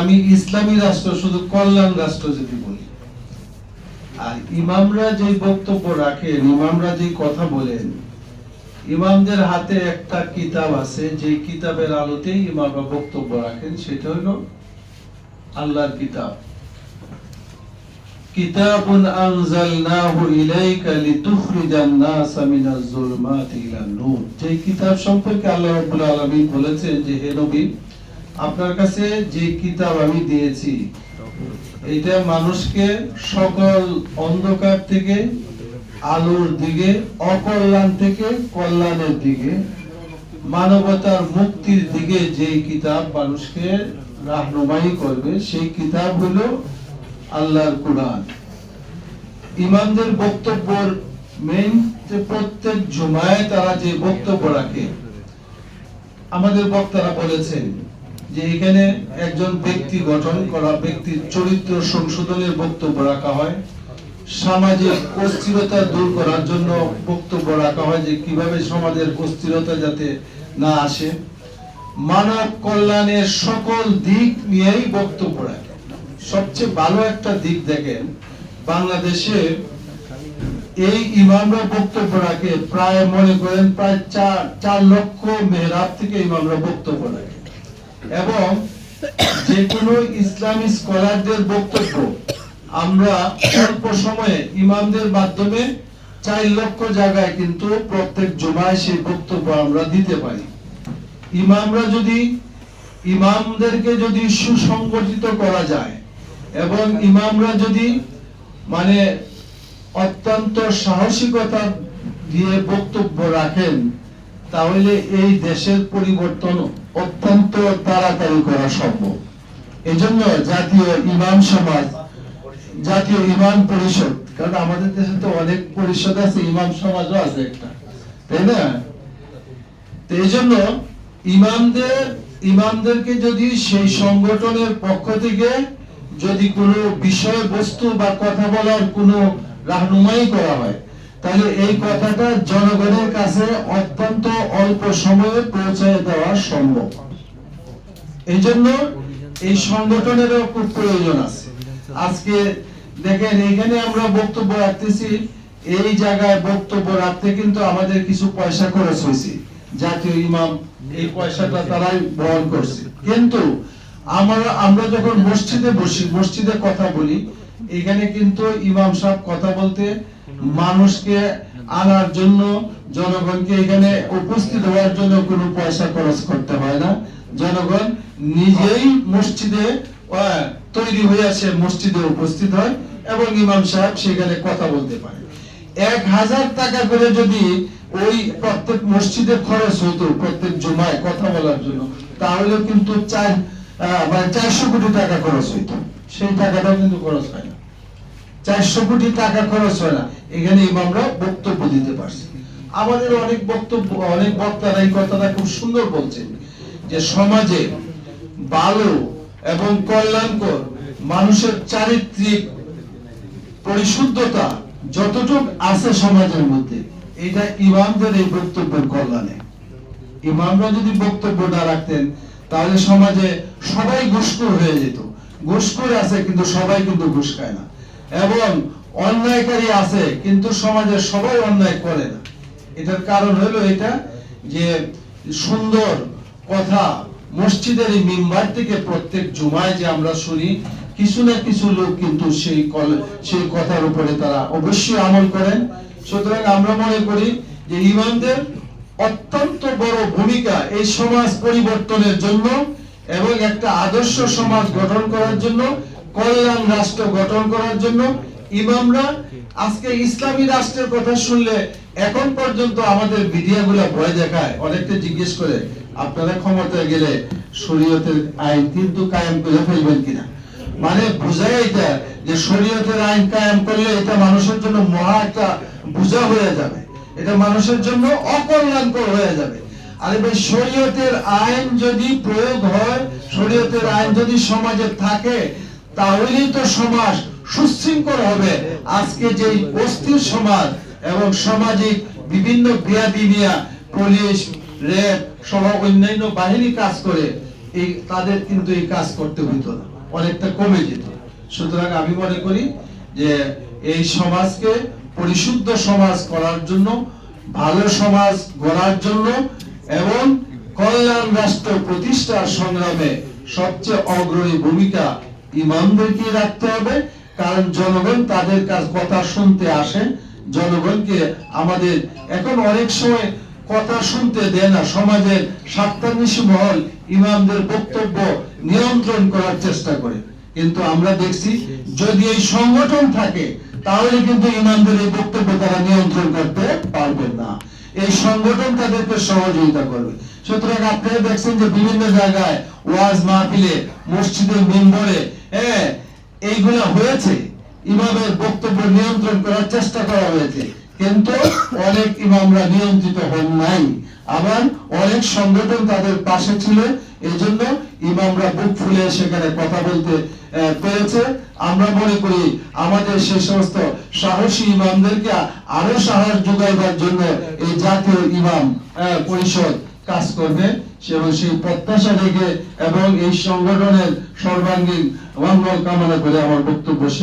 আমি ইসলামী রাষ্ট্র, শুধু কল্যাণ রাষ্ট্র যদি বলি। আর ইমামরা যে বক্তব্য রাখেন, ইমামরা যে কথা বলেন, ইমামদের হাতে একটা কিতাব আছে যে কিতাবের আলোতেই ইমামরা বক্তব্য রাখেন, সেটা হলো আল্লাহর কিতাব। কিতাবুন আনজালনাহু ইলাইকা লিতুখরিজান নাসা মিনাজ যুলমাতি ইলান নূর যে কিতাব সম্পর্কে আল্লাহ রাব্বুল আলামিন বলেছেন যে, হে নবী আপনার কাছে যে কিতাব আমি দিয়েছি এটা মানুষকে সকল অন্ধকার থেকে, আলোর দিকে, অকল্যাণ থেকে, কল্যাণের দিকে, মানবতার মুক্তির দিকে যে কিতাব মানুষকে রাহনুমাই করবে, সেই কিতাব হলো আল্লাহর কোরআন। ইমামদের বক্তব্যর মেইন প্রত্যেক জুমায় তারা যে বক্তব্য রাখে, আমাদের বক্তারা বলেছেন যে এখানে একজন ব্যক্তি গঠন করা ব্যক্তির চরিত্র সংশোধনের বক্তব্য রাখা হয়। সামাজিক অস্থিরতা দূর করার জন্য বক্তব্য রাখা হয় যে কীভাবে সমাজের অস্থিরতা যাতে না আসে। মানব কল্যাণের সকল দিক নিয়েই বক্তব্য রাখে। সবচেয়ে ভালো একটা দিক দেখেন, বাংলাদেশে এই ইমামরা বক্তব্য রাখে। প্রায় মনে করেন প্রায় চার চার লক্ষ মেহরাব থেকে ইমামরা বক্তব্য রাখে। এবং যে কোনো ইসলামী স্কলারদের বক্তব্য আমরা অল্প সময়ে ইমামদের মাধ্যমে চার লক্ষ জায়গায় কিন্তু প্রত্যেক জুমায় সেই বক্তব্য আমরা দিতে পারি। ইমামরা যদি, ইমামদেরকে যদি সুসংগঠিত করা যায় এবং ইমামরা যদি মানে অত্যন্ত সাহসিকতা দিয়ে বক্তব্য রাখেন, তাহলে এই দেশের পরিবর্তন অত্যন্ত তাড়াতাড়ি করা সম্ভব। এজন্য জাতীয় ইমাম সমাজ, জাতীয় ইমাম পরিষদ, কারণ আমাদের দেশে তো অনেক পরিষদ আছে, ইমাম সমাজও আছে একটা, তাই না? এই জন্য ইমামদের, ইমামদেরকে যদি সেই সংগঠনের পক্ষ থেকে যদি কোনো বিষয়বস্তু বা কথা বলার কোনো রাহনুমাই করা হয় তাহলে এই কথাটা জনগণের কাছে অত্যন্ত অল্প সময়ে পৌঁছে দেওয়া সম্ভব। এই জন্য এই সংগঠনেরও খুব প্রয়োজন আছে। আজকে দেখেন, এখানে আমরা বক্তব্য রাখতেছি, এই জায়গায় বক্তব্য রাখতে কিন্তু আমাদের কিছু পয়সা খরচ হয়েছে। জাতীয় ইমাম এই পয়সাটা তারাই বহন করছে। কিন্তু আমরা আমরা যখন মসজিদে বসি, মসজিদে কথা বলি, এখানে কিন্তু ইমাম সাহেব কথা বলতে মানুষকে আনার জন্য জনগণকে এখানে উপস্থিত হওয়ার জন্য কোনো পয়সা খরচ করতে হয় না। জনগণ নিজেই মসজিদে তৈরি হয়ে আসে, মসজিদে উপস্থিত হয় এবং ইমাম সাহেব সেখানে কথা বলতে পারে। এক হাজার টাকা করে যদি ওই প্রত্যেক মসজিদে খরচ হতো, প্রত্যেক জমায় কথা বলার জন্য, তাহলে কিন্তু চার মানে চারশো কোটি টাকা খরচ হইতো। সেই টাকাটাও কিন্তু খরচ হয় না। চারশো কোটি টাকা খরচ হয় না। এখানে ইমামরা বক্তব্য দিতে পারছে। আমাদের অনেক বক্তব্য, অনেক বক্তারা এই কথাটা খুব সুন্দর বলছেন যে সমাজে ভালো এবং কল্যাণকর মানুষের চারিত্রিক পরিশুদ্ধতা যতটুক আছে সমাজের মধ্যে, এটা ইমামদের এই বক্তব্যের কল্যাণে। ইমামরা যদি বক্তব্য না রাখতেন, তাহলে সমাজে সবাই ঘুষখোর হয়ে যেত। ঘুষখোর আছে, কিন্তু সবাই কিন্তু ঘুষ খায় না। এবং অন্যায়কারী আছে, কিন্তু সমাজের সবাই অন্যায় করে না। এটার কারণ হলো এটা যে সুন্দর কথা মসজিদের এই মিম্বার থেকে প্রত্যেক জুমায় যে আমরা শুনি, কিছু না কিছু লোক কিন্তু সেই সেই কথার উপরে তারা অবশ্যই আমল করেন। সুতরাং আমরা মনে করি যে ইমামদের অত্যন্ত বড় ভূমিকা এই সমাজ পরিবর্তনের জন্য এবং একটা আদর্শ সমাজ গঠন করার জন্য, কল্যাণ রাষ্ট্র গঠন করার জন্য ইমামরা, আজকে ইসলামী রাষ্ট্রের কথা শুনলে এখন পর্যন্ত আমাদের মিডিয়াগুলো ভয় দেখায়। অনেকটা জিজ্ঞেস করে, আপনারা ক্ষমতায় গেলে শরীয়তের আইন কিন্তু কায়েম করে ফেলবেন কিনা? মানে বোঝায় এটা যে শরীয়তের আইন কায়েম করলে এটা মানুষের জন্য মহা একটা বোঝা হয়ে যাবে। এটা মানুষের জন্য অকল্যাণকর হয়ে যাবে। আরে ভাই, শরীয়তের আইন যদি প্রয়োগ হয়, শরীয়তের আইন যদি সমাজে থাকে, তাহলেই তো সমাজ সুশৃঙ্খল হবে। আজকে যে অস্থির সমাজ এবং সামাজিক বিভিন্ন বিয়াদি নিয়া পুলিশ, র্যাব সহ অন্যান্য বাহিনী কাজ করে, এই তাদের কিন্তু এই কাজ করতে হইতো না। অনেকটা কমে যেত। সুতরাং আমি মনে করি যে এই সমাজকে পরিশুদ্ধ সমাজ করার জন্য, ভালো সমাজ গড়ার জন্য এবং কল্যাণ রাষ্ট্র প্রতিষ্ঠার সংগ্রামে সবচেয়ে অগ্রণী ভূমিকা ইমামদেরকে রাখতে হবে। কারণ জনগণ তাদের কাজ কথা শুনতে আসে। জনগণকে আমাদের এখন অনেক সময় কথা শুনতে দেয় না। সমাজের স্বার্থান্বেষী মহল ইমামদের বক্তব্য নিয়ন্ত্রণ করার চেষ্টা করে। কিন্তু আমরা দেখছি যদি এই সংগঠন থাকে, তাহলে কিন্তু ইমামদের এই বক্তব্য তারা নিয়ন্ত্রণ করতে পারবেন না। এই সংগঠন তাদেরকে সহযোগিতা করবে। সুতরাং আপনারা দেখছেন যে বিভিন্ন জায়গায় ওয়াজ মাহফিলে, মসজিদের মেম্বরে হ্যাঁ এইগুলা হয়েছে, ইমামের বক্তব্য নিয়ন্ত্রণ করার চেষ্টা করা হয়েছে। কিন্তু অনেক ইমামরা নিয়ন্ত্রিত হন নাই। আবার অনেক সংগঠন তাদের পাশে ছিল, এজন্য ইমামরা বুক ফুলে সেখানে কথা বলতে পেরেছে। আমরা মনে করি, আমাদের সে সমস্ত সাহসী ইমামদেরকে আরও সাহস যোগাইবার জন্য এই জাতীয় ইমাম পরিষদ কাজ করবে। সেই প্রত্যাশা রেখে এবং এই সংগঠনের সর্বাঙ্গীন মঙ্গল কামনা করে আমার বক্তব্য শেষ